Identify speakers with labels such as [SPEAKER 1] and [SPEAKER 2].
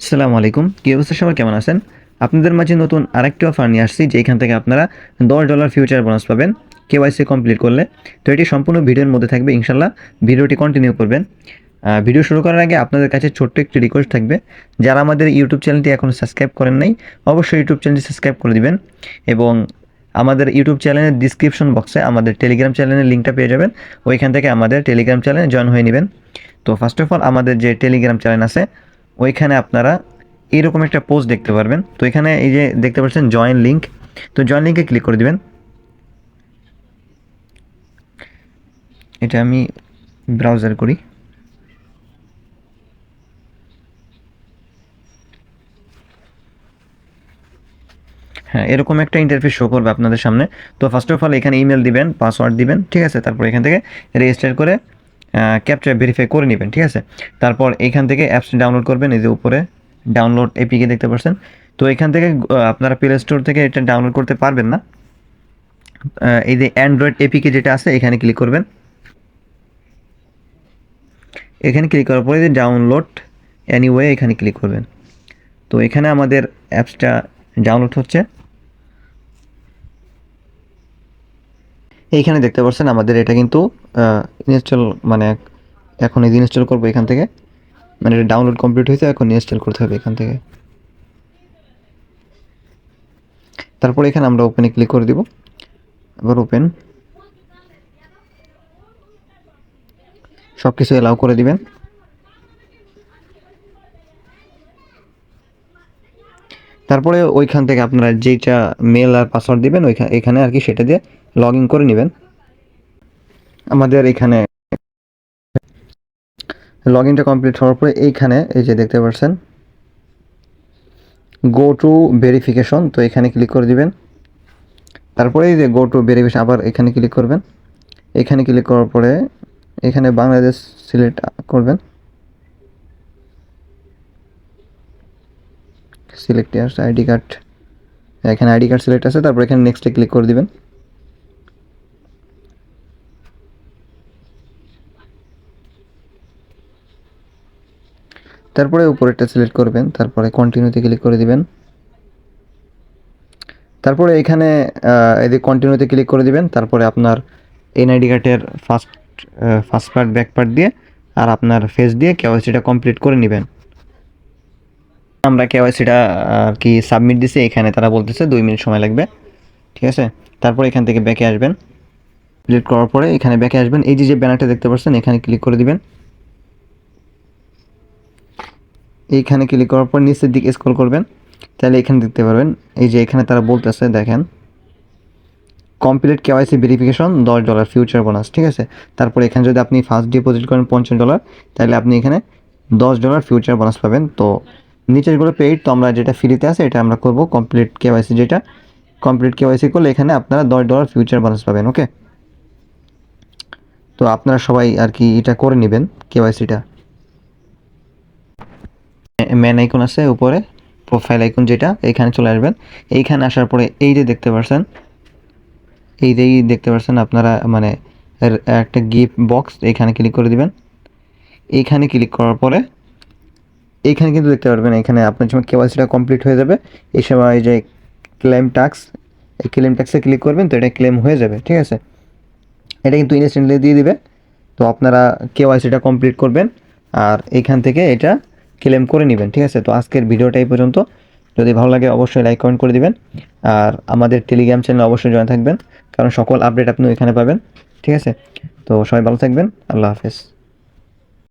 [SPEAKER 1] আসসালামু আলাইকুম। কী অবস্থা সবার? কেমন আছেন? আপনাদের মাঝে নতুন আরেকটি অফার নিয়ে আসছি, যেখান থেকে আপনারা দশ ডলার ফিউচার বোনাস পাবেন কেওয়াইসি কমপ্লিট করলে। তো এটি সম্পূর্ণ ভিডিওর মধ্যে থাকবে ইনশাল্লাহ ভিডিওটি কন্টিনিউ করবেন। ভিডিও শুরু করার আগে আপনাদের কাছে ছোট্ট একটি রিকোয়েস্ট থাকবে। যারা আমাদের ইউটিউব চ্যানেলটি এখনও সাবস্ক্রাইব করেন নাই, অবশ্যই ইউটিউব চ্যানেলটি সাবস্ক্রাইব করে দিবেন এবং আমাদের ইউটিউব চ্যানেলের ডিসক্রিপশন বক্সে আমাদের টেলিগ্রাম চ্যানেলের লিঙ্কটা পেয়ে যাবেন। ওইখান থেকে আমাদের টেলিগ্রাম চ্যানেলে জয়েন হয়ে নেবেন। তো ফার্স্ট অফ অল আমাদের যে টেলিগ্রাম চ্যানেল আছে ওইখানে আপনারা এরকম একটা পোস্ট দেখতে পারবেন। তো এখানে এই যে দেখতে পাচ্ছেন জয়েন লিঙ্ক তো জয়েন লিঙ্কে ক্লিক করে দিবেন। এটা আমি ব্রাউজার করি। হ্যাঁ এরকম একটা ইন্টারফেস শো করবে আপনাদের সামনে। তো ফার্স্ট অফ অল এখানে ইমেল দিবেন পাসওয়ার্ড দিবেন, ঠিক আছে? তারপর এখান থেকে রেজিস্টার করে ক্যাপচার ভেরিফাই করে নেবেন, ঠিক আছে? তারপর এখান থেকে অ্যাপসটি ডাউনলোড করবেন, এই যে উপরে ডাউনলোড এপিকে দেখতে পাচ্ছেন। তো এখান থেকে আপনারা প্লে স্টোর থেকে এটা ডাউনলোড করতে পারবেন না। এই যে অ্যান্ড্রয়েড এপিকে যেটা আছে, এখানে ক্লিক করবেন। এখানে ক্লিক করার পরে যে ডাউনলোড অ্যানিওয়ে এখানে ক্লিক করবেন। তো এখানে আমাদের অ্যাপসটা ডাউনলোড হচ্ছে। এইখানে দেখতে পাচ্ছেন আমাদের এটা কিন্তু ইনস্টল মানে এখন এই ইনস্টল করব এখান থেকে। মানে এটা ডাউনলোড কমপ্লিট হয়েছে, এখন ইনস্টল করতে হবে এখান থেকে। তারপর এখানে আমরা ওপেনে ক্লিক করে দিব। আবার ওপেন সব কিছু অ্যালাউ করে দিবেন। তারপরে ওইখান থেকে আপনারা যেটা মেল আর পাসওয়ার্ড দিবেন ওইখানে এখানে আর কি সেটা দিয়ে লগ ইন করে নেবেন। আমাদের এখানে লগ ইনটা কমপ্লিট হওয়ার পরে এইখানে এই যে দেখতে পাচ্ছেন গো টু ভেরিফিকেশন তো এখানে ক্লিক করে দিবেন। তারপরে এই যে গো টু ভেরিফিকেশন আবার এখানে ক্লিক করবেন। এখানে ক্লিক করার পরে এখানে বাংলাদেশ সিলেক্ট করবেন। সিলেক্ট আসছে আইডি কার্ড এখানে আইডি কার্ড সিলেক্ট আছে, তারপর এখানে নেক্সটে ক্লিক করে দিবেন। তারপরে উপরেরটা সিলেক্ট করবেন, তারপরে কন্টিনিউতে ক্লিক করে দিবেন। তারপরে এখানে এদিকে কন্টিনিউতে ক্লিক করে দিবেন, তারপরে আপনার এনআইডি কার্ডের first first part back part দিয়ে, আর আপনার ফেস দিয়ে কেওয়াইসিটা কমপ্লিট করে নেবেন। আমরা কেওয়াইসিটা আর কি সাবমিট দিছি, এখানে তারা বলতেছে দুই মিনিট সময় লাগবে। ঠিক আছে? তারপর এখান থেকে ব্যাকে আসবেন। ক্লিক করার পরে এখানে ব্যাকে আসবেন। এই যে যে ব্যানারটা দেখতে পাচ্ছেন, এখানে ক্লিক করে দিবেন। এইখানে ক্লিক করার পর নিচের দিকে স্ক্রল করবেন। তাহলে এখানে দেখতে পারবেন, এই যে এখানে তারা বলতেছে, দেখেন। কমপ্লিট কেওয়াইসি ভেরিফিকেশন দশ ডলার ফিউচার বোনাস ঠিক আছে? তারপর এখানে যদি আপনি ফার্স্ট ডিপোজিট করেন পঞ্চাশ ডলার তাহলে আপনি এখানে দশ ডলার ফিউচার বোনাস পাবেন। তো নিচেরগুলো পেইড তো আমরা যেটা ফ্রিতে আছে, এটা আমরা করব কমপ্লিট কেওয়াইসি যেটা। কমপ্লিট কেওয়াইসি করলে এখানে আপনারা দশ ডলার ফিউচার বোনাস পাবেন ওকে তো আপনারা সবাই আর কি এটা করে নেবেন কেওয়াইসিটা ম্যান আইকন আছে উপরে প্রোফাইল আইকন যেটা, এখানে চলে আসবেন। এইখানে আসার পরে এই যে দেখতে পাচ্ছেন এই যে দেখতে পাচ্ছেন আপনারা মানে একটা গিফট বক্স এখানে ক্লিক করে দিবেন। এইখানে ক্লিক করার পরে এইখানে কিন্তু দেখতে পারবেন, এখানে আপনার যখন কেওয়াইসিটা কমপ্লিট হয়ে যাবে, এই সময় যে ক্লেম ট্যাক্স এই ক্লেম ট্যাক্সে ক্লিক করবেন, তো এটা ক্লেম হয়ে যাবে, ঠিক আছে? এটা কিন্তু ইনস্ট্যান্টলি দিয়ে দিবে। তো আপনারা কেওয়াইসিটা কমপ্লিট করবেন আর এখান থেকে এটা ক্লেম করে নেবেন, ঠিক আছে? তো আজকের ভিডিওটা এই পর্যন্ত। যদি ভালো লাগে অবশ্যই লাইক কমেন্ট করে দিবেন। আর আমাদের টেলিগ্রাম চ্যানেলে অবশ্যই জয়েন থাকবেন, কারণ সকল আপডেট আপনি এখানে পাবেন, ঠিক আছে? তো সবাই ভালো থাকবেন, আল্লাহ হাফেজ।